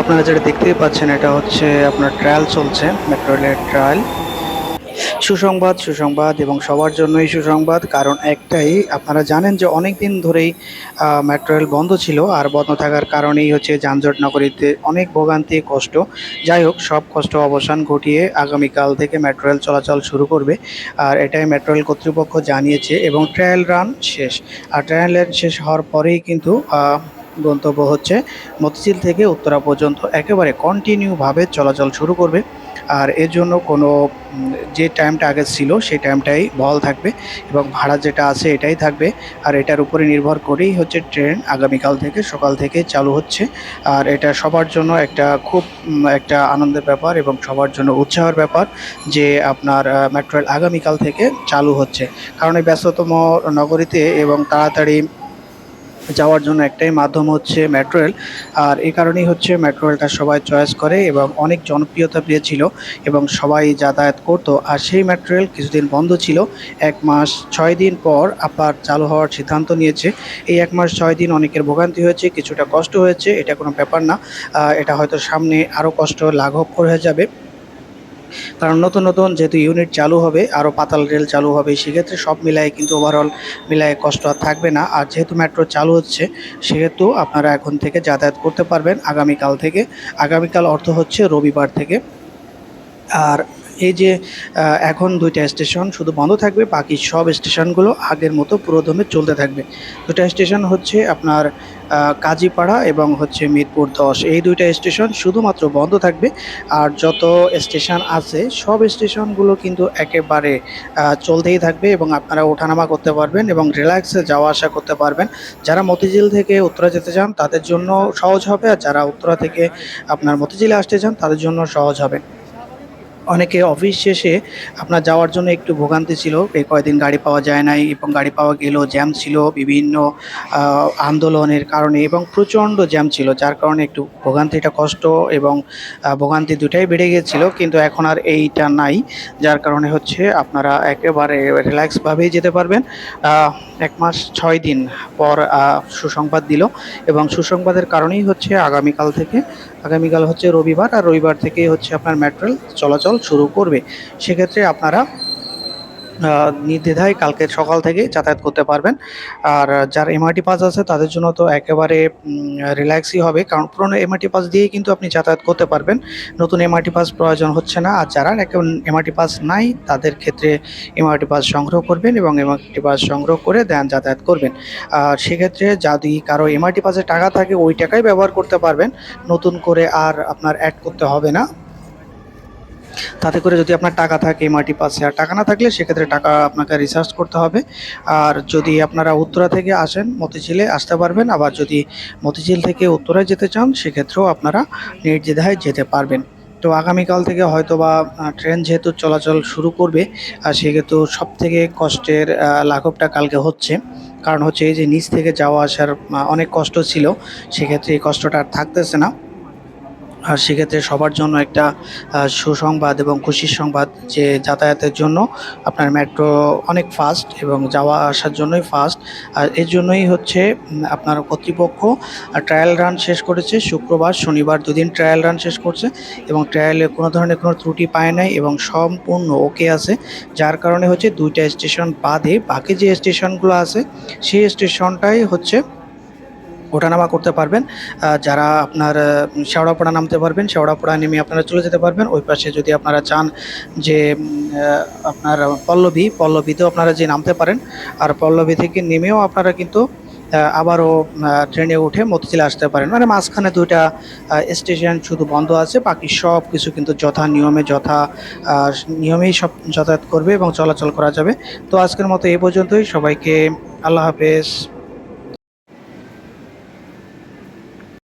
আপনারা যেটা দেখতেই পাচ্ছেন, এটা হচ্ছে আপনার ট্রায়াল চলছে মেট্রো রেলের ট্রায়াল সুসংবাদ সুসংবাদ এবং সবার জন্যই সুসংবাদ, কারণ একটাই, আপনারা জানেন যে অনেক দিন ধরেই মেট্রো রেল বন্ধ ছিল, আর বন্ধ থাকার কারণেই হচ্ছে যানজট নগরীতে অনেক ভোগান্তি, কষ্ট। যাই হোক, সব কষ্ট অবসান ঘটিয়ে আগামীকাল থেকে মেট্রো রেল চলাচল শুরু করবে, আর এটাই মেট্রো রেল কর্তৃপক্ষ জানিয়েছে এবং ট্রায়াল রান শেষ। আর ট্রায়াল রান শেষ হওয়ার পরেই কিন্তু গন্তব্য হচ্ছে মতিঝিল থেকে উত্তরা পর্যন্ত একেবারে কন্টিনিউভাবে চলাচল শুরু করবে। আর এর জন্য কোনো যে টাইমটা আগে ছিল, সেই টাইমটাই বহাল থাকবে এবং ভাড়া যেটা আছে এটাই থাকবে। আর এটার উপরে নির্ভর করেই হচ্ছে ট্রেন আগামীকাল থেকে সকাল থেকে চালু হচ্ছে। আর এটা সবার জন্য একটা খুব একটা আনন্দের ব্যাপার এবং সবার জন্য উৎসাহের ব্যাপার যে আপনার মেট্রো আগামীকাল থেকে চালু হচ্ছে। কারণ এই ব্যস্ততম নগরীতে এবং তাড়াতাড়ি যাওয়ার জন্য একটাই মাধ্যম হচ্ছে মেট্রো রেল আর এই কারণেই হচ্ছে মেট্রো রেলটা সবাই চয়েস করে এবং অনেক জনপ্রিয়তা পেয়েছিল এবং সবাই যাতায়াত করতো। আর সেই মেট্রো রেল কিছুদিন বন্ধ ছিল। এক মাস ছয় দিন পর আবার চালু হওয়ার সিদ্ধান্ত নিয়েছে। এই এক মাস ছয় দিন অনেকের ভোগান্তি হয়েছে, কিছুটা কষ্ট হয়েছে, এটা কোনো ব্যাপার না। এটা হয়তো সামনে আরও কষ্ট লাঘব হয়ে যাবে। কারণ নতুন নতুন যেহেতু ইউনিট চালু হবে আরও পাতাল রেল চালু হবে, সেক্ষেত্রে সব মিলায় কিন্তু ওভারঅল মিলায় কষ্ট আর থাকবে না। আর যেহেতু মেট্রো চালু হচ্ছে, সেহেতু আপনারা এখন থেকে যাতায়াত করতে পারবেন। আগামীকাল থেকে, আগামীকাল অর্থ হচ্ছে রবিবার থেকে। আর এই যে এখন দুইটা স্টেশন শুধু বন্ধ থাকবে, বাকি সব স্টেশনগুলো আগের মতো পুরোদমে চলতে থাকবে। দুটা স্টেশন হচ্ছে আপনার কাজীপাড়া এবং হচ্ছে মিরপুর দশ। এই দুইটা স্টেশন শুধুমাত্র বন্ধ থাকবে আর যত স্টেশন আছে, সব স্টেশনগুলো কিন্তু একেবারে চলতেই থাকবে এবং আপনারা ওঠানামা করতে পারবেন এবং রিল্যাক্সে যাওয়া আসা করতে পারবেন। যারা মতিঝিল থেকে উত্তরা যেতে চান, তাদের জন্য সহজ হবে আর যারা উত্তরা থেকে আপনার মতিঝিলে আসতে চান, তাদের জন্য সহজ হবে। অনেকে অফিস শেষে আপনার যাওয়ার জন্য একটু ভোগান্তি ছিল। এই কয়েকদিন গাড়ি পাওয়া যায় নাই এবং গাড়ি পাওয়া গেলেও জ্যাম ছিল বিভিন্ন আন্দোলনের কারণে এবং প্রচণ্ড জ্যাম ছিল, যার কারণে একটু ভোগান্তিটা কষ্ট এবং ভোগান্তি দুটাই বেড়ে গিয়েছিল কিন্তু এখন আর এইটা নাই, যার কারণে হচ্ছে আপনারা একেবারে রিল্যাক্সভাবেই যেতে পারবেন। এক মাস ছয় দিন পর সুসংবাদ দিল এবং সুসংবাদের কারণেই হচ্ছে আগামীকাল থেকে, আগামীকাল হচ্ছে রবিবার আর রবিবার থেকেই হচ্ছে আপনার মেট্রো রেল চলাচল শুরু করবে। সেক্ষেত্রে আপনারা নির্দ্বিধায় কালকে সকাল থেকে যাতায়াত করতে পারবেন। আর যার এমআরটি পাস আছে, তাদের জন্য তো একেবারে রিল্যাক্সই হবে। কারণ পুরনো এমআরটি পাস দিয়েই কিন্তু আপনি যাতায়াত করতে পারবেন। নতুন এমআরটি পাস প্রয়োজন হচ্ছে না। আর যারা এমআরটি পাস নাই, তাদের ক্ষেত্রে এমআরটি পাস সংগ্রহ করবেন এবং এমআরটি পাস সংগ্রহ করে দেন, যাতায়াত করবেন। আর সেক্ষেত্রে যদি কারও এমআরটি পাসে টাকা থাকে, ওই টাকাই ব্যবহার করতে পারবেন। নতুন করে আর আপনার অ্যাড করতে হবে না। তাতে করে যদি আপনার টাকা থাকে এমআরটি পাসে আর টাকা না থাকলে সেক্ষেত্রে টাকা আপনাকে রিচার্জ করতে হবে। আর যদি আপনারা উত্তরা থেকে আসেন, মতিঝিলে আসতে পারবেন। আবার যদি মতিঝিল থেকে উত্তরায় যেতে চান, সেক্ষেত্রেও আপনারা নির্দ্বিধায় যেতে পারবেন। তো আগামীকাল থেকে হয়তো বা ট্রেন যেহেতু চলাচল শুরু করবে, আর সেহেতু সব থেকে কষ্টের লাঘবটা কালকে হচ্ছে। কারণ হচ্ছে এই যে নিচ থেকে যাওয়া আসার অনেক কষ্ট ছিল, সেক্ষেত্রে এই কষ্টটা আর থাকতেছে না। আর সেক্ষেত্রে সবার জন্য একটা সুসংবাদ এবং খুশির সংবাদ যে যাতায়াতের জন্য আপনার মেট্রো অনেক ফাস্ট এবং যাওয়া আসার জন্যই ফাস্ট আর এর জন্যই হচ্ছে আপনার কর্তৃপক্ষ ট্রায়াল রান শেষ করেছে, শুক্রবার, শনিবার দুদিন ট্রায়াল রান শেষ করছে এবং ট্রায়ালে কোনো ধরনের কোনো ত্রুটি পায় নাই এবং সম্পূর্ণ ওকে আছে। যার কারণে হচ্ছে দুইটা স্টেশন বাদে বাকি যে স্টেশনগুলো আছে, সেই স্টেশনটাই হচ্ছে ওঠানামা করতে পারবেন যারা আপনার শেওড়াপাড়া নামতে পারবেন, শেওড়াপাড়া নেমে আপনারা চলে যেতে পারবেন। ওই পাশে যদি আপনারা চান যে আপনার পল্লবী, পল্লবীতেও আপনারা যে নামতে পারেন, আর পল্লবী থেকে নেমেও আপনারা কিন্তু আবারও ট্রেনে উঠে মতিঝিলে আসতে পারেন। মানে মাঝখানে দুইটা স্টেশন শুধু বন্ধ আছে, বাকি সব কিছু কিন্তু যথা নিয়মে, যথা নিয়মেই সব যাতায়াত করবে এবং চলাচল করা যাবে। তো আজকের মতো এই পর্যন্তই। সবাইকে আল্লাহ হাফেজ।